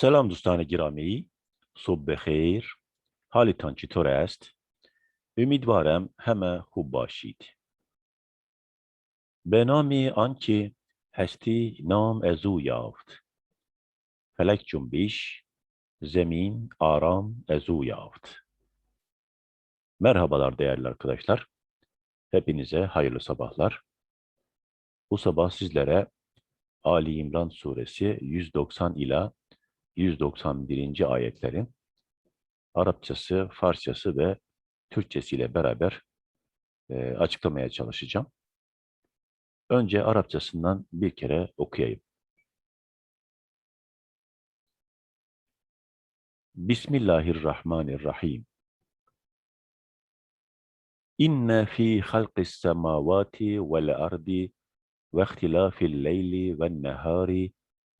سلام دوستان گرامی صبح بخیر حالتان چطور است؟ امیدوارم همه خوب باشید به نام آنکه هستی نام از او یافت فلک cümbüş zemin aram از او yafت Merhabalar değerli arkadaşlar. Hepinize hayırlı sabahlar. Bu sabah sizlere Ali İmran suresi 190 ila 191. ayetlerin Arapçası, Farsçası ve Türkçesiyle beraber e, açıklamaya çalışacağım. Önce Arapçasından bir kere okuyayım. Bismillahirrahmanirrahim. İnne fi halqis semavati vel ardi ve ihtilafil leyli ven nehari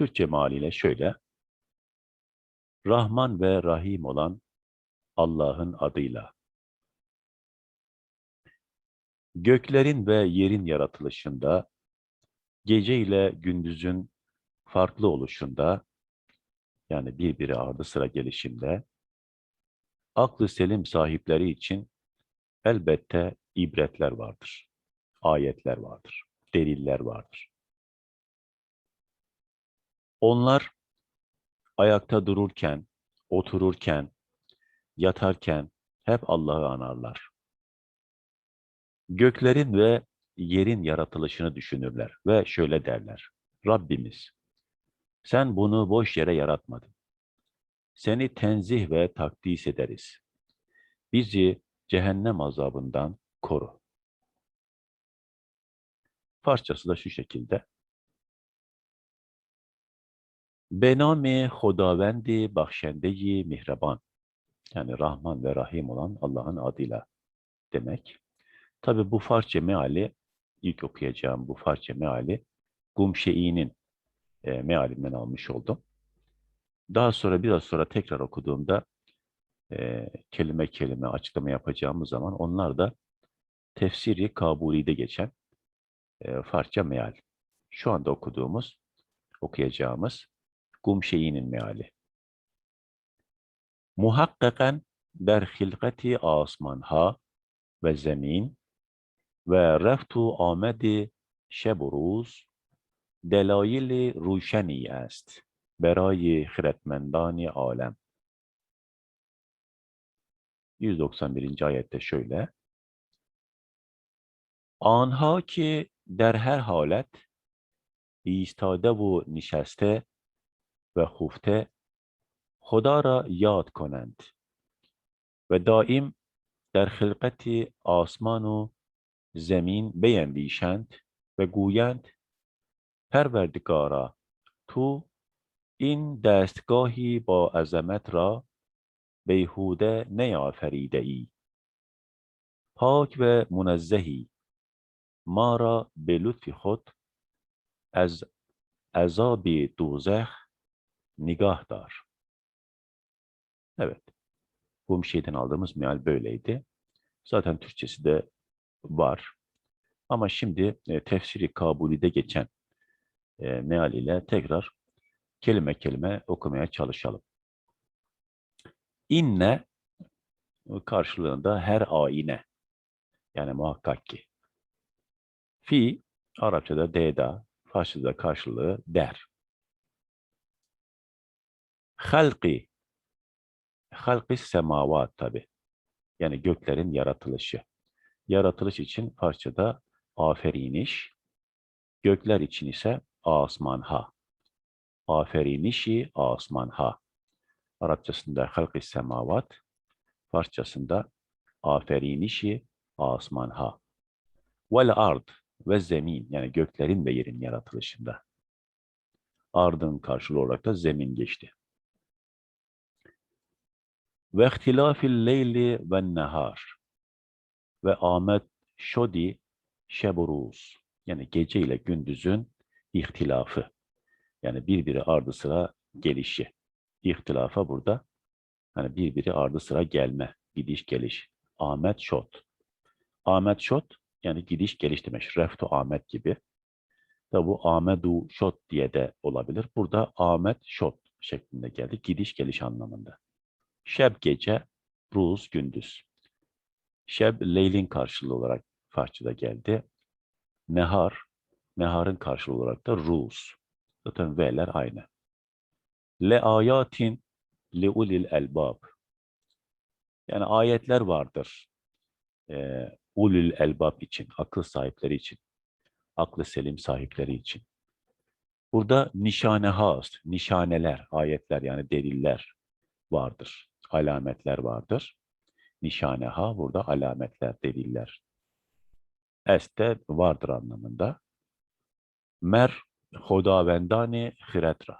Türkçe mealiyle şöyle. Rahman ve Rahim olan Allah'ın adıyla. Göklerin ve yerin yaratılışında, gece ile gündüzün farklı oluşunda, yani birbiri ardı sıra gelişinde, aklı selim sahipleri için elbette ibretler vardır, ayetler vardır, deliller vardır. Onlar ayakta dururken, otururken, yatarken hep Allah'ı anarlar. Göklerin ve yerin yaratılışını düşünürler ve şöyle derler. Rabbimiz, sen bunu boş yere yaratmadın. Seni tenzih ve takdis ederiz. Bizi cehennem azabından koru. Farsçası da şu şekilde. به نام خداوند بخشنده mihraban yani Rahman ve Rahim olan Allah'ın adıyla demek. Tabi bu Farsça meali, ilk okuyacağım bu Farsça meali Gumşe'i'nin e, mealinden almış oldum. Daha sonra biraz sonra tekrar okuduğumda e, kelime kelime açıklama yapacağımız zaman onlar da tefsiri kabulide geçen e, Farsça meal. Şu anda okuduğumuz, okuyacağımız گم شه این میاله محققا در خلقت آسمان ها و زمین و رفت و آمد شب و روز دلایل روشنی است برای خردمندان عالم 191. ayette شویله. آنها که در هر حالت ایستاده و نشسته و خفته خدا را یاد کنند و دائم در خلقت آسمان و زمین بیندیشند و گویند پروردگارا تو این دستگاهی با عظمت را بیهوده نیافریده ای پاک و منزهی ما را به لطف خود از عذاب دوزخ nigahdar. Evet. Bu şeyden aldığımız meal böyleydi. Zaten Türkçesi de var. Ama şimdi e, tefsiri kabulide geçen e, meal ile tekrar kelime kelime okumaya çalışalım. İnne karşılığında her aine yani muhakkak ki. Fi Arapçada deda, Farsçada karşılığı der. Halki. Halki semavat tabi. Yani göklerin yaratılışı. Yaratılış için parçada aferiniş, gökler için ise asmanha. Aferinişi asmanha. Arapçasında halki semavat, Farsçasında aferinişi asmanha. Vel ard ve zemin yani göklerin ve yerin yaratılışında. Ardın karşılığı olarak da zemin geçti. Ve ihtilafil leyli ve nehar. Ve Ahmet şodi şeburuz. Yani gece ile gündüzün ihtilafı. Yani birbiri ardı sıra gelişi. İhtilafa burada hani birbiri ardı sıra gelme, gidiş geliş. Ahmet şot. Ahmet şot yani gidiş geliş demek. Reftu Ahmet gibi. Da bu Ahmedu şot diye de olabilir. Burada Ahmet şot şeklinde geldi. Gidiş geliş anlamında. Şeb gece, ruz gündüz. Şeb leylin karşılığı olarak Farsçada geldi. Nehar, neharın karşılığı olarak da ruz. Zaten V'ler aynı. Le ayatin li ulil elbab. Yani ayetler vardır. Ee, ulil elbab için, akıl sahipleri için, aklı selim sahipleri için. Burada nişane has, nişaneler, ayetler yani deliller vardır. Alametler vardır. Nişaneha burada alametler, deliller. Este vardır anlamında. Mer hodavendani hiretra.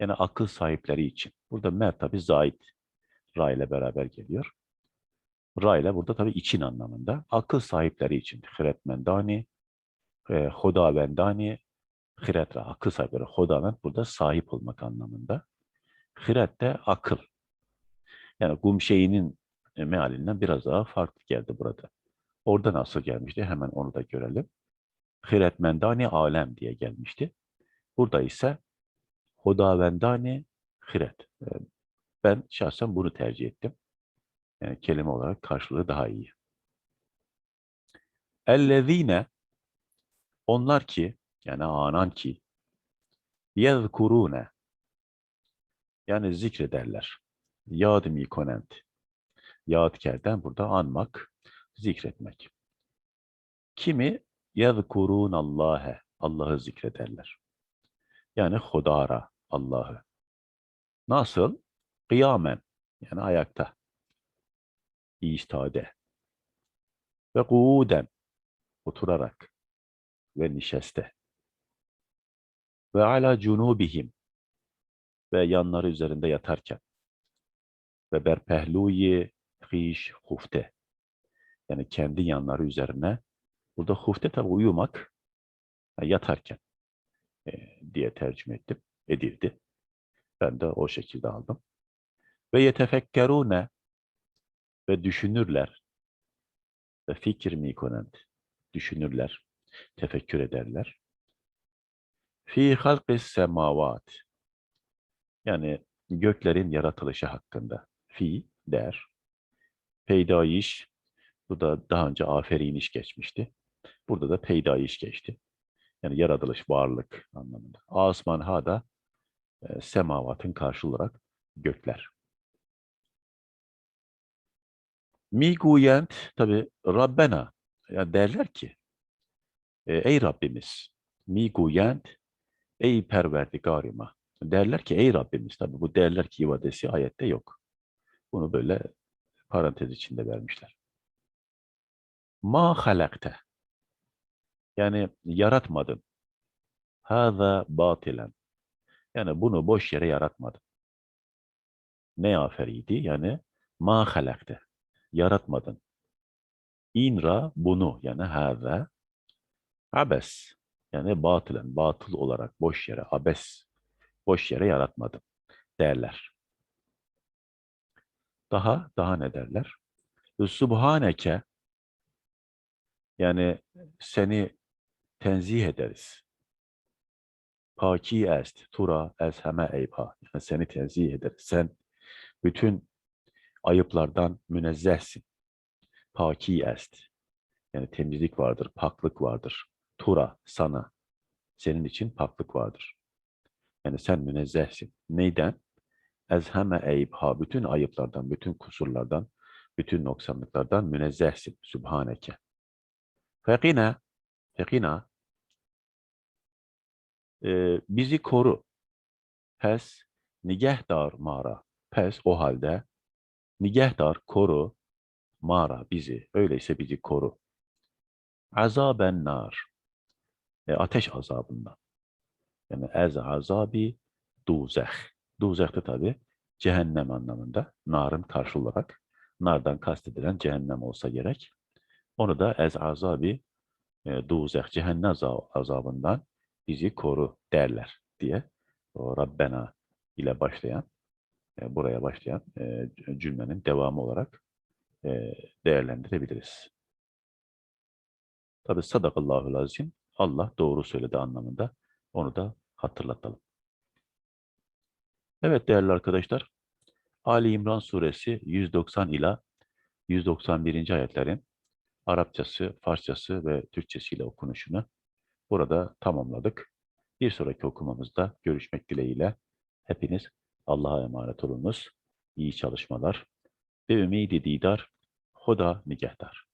Yani akıl sahipleri için. Burada mer tabi zait. Ra ile beraber geliyor. Ra ile burada tabi için anlamında. Akıl sahipleri için. Hiretmendani, e, hodavendani, hiretra. Akıl sahipleri. Hodavend burada sahip olmak anlamında. Hiret de akıl. Yani gumşeyinin e, mealinden biraz daha farklı geldi burada. Orada nasıl gelmişti? Hemen onu da görelim. Hiretmendani alem diye gelmişti. Burada ise Hodavendani hiret. Ee, Ben şahsen bunu tercih ettim. Yani kelime olarak karşılığı daha iyi. Ellezine onlar ki yani anan ki yezkurune yani zikrederler. Yad mikonent. Yadkerden burada anmak, zikretmek. Kimi yezkurun Allah'e Allah'ı zikrederler. Yani hudara Allah'ı. Nasıl? Kıyamen yani ayakta. İstade. Ve kuuden oturarak ve nişeste. Ve ala cunubihim ve yanları üzerinde yatarken ve berpehluyi hiş hufte yani kendi yanları üzerine burada hufte tabi uyumak yatarken e, diye tercüme ettim, edildi. Ben de o şekilde aldım. Ve yetefekkerune ve düşünürler ve fikir mikonent düşünürler, tefekkür ederler. Fi halqis semavat yani göklerin yaratılışı hakkında. Fi der. Peydayiş bu da daha önce aferiniş geçmişti. Burada da peydayiş geçti. Yani yaratılış, varlık anlamında. Asman ha da e, semavatın karşı olarak gökler. Miguyent tabi Rabbena yani derler ki e, ey Rabbimiz Miguyent ey perverdigarima derler ki ey Rabbimiz tabi bu derler ki ifadesi ayette yok. Bunu böyle parantez içinde vermişler. Ma halakte yani yaratmadın. Hâzâ batilen. Yani bunu boş yere yaratmadın. Ne aferiydi? Yani ma halakte. Yaratmadın. İnra bunu yani hâzâ abes. Yani batılen, batıl olarak boş yere, abes, boş yere yaratmadım derler. Daha, daha ne derler? Subhaneke yani seni tenzih ederiz. Paki est, tura ez heme eypa. Yani seni tenzih ederiz. Sen bütün ayıplardan münezzehsin. Paki est. Yani temizlik vardır, paklık vardır. Tura, sana. Senin için paklık vardır. Yani sen münezzehsin. Neyden? Ezheme eyibha. Bütün ayıplardan, bütün kusurlardan, bütün noksanlıklardan münezzehsin. Sübhaneke. Fekina, fekina, e, bizi koru. Pes, nigehdar mağara. Pes o halde, nigehdar, koru, mağara bizi. Öyleyse bizi koru. Azaben nar. E, ateş azabından. Yani ez azabi duzeh. Duzeh de tabi cehennem anlamında, narın karşı olarak, nardan kastedilen cehennem olsa gerek. Onu da ez azabi e, duzeh, cehennem aza- azabından bizi koru derler diye o Rabbena ile başlayan, e, buraya başlayan e, cümlenin devamı olarak e, değerlendirebiliriz. Tabi sadakallahul azim, Allah doğru söyledi anlamında onu da hatırlatalım. Evet değerli arkadaşlar, Ali İmran suresi 190 ila 191. ayetlerin Arapçası, Farsçası ve Türkçesiyle okunuşunu burada tamamladık. Bir sonraki okumamızda görüşmek dileğiyle hepiniz Allah'a emanet olunuz. İyi çalışmalar ve ümidi didar, hoda nigehdar.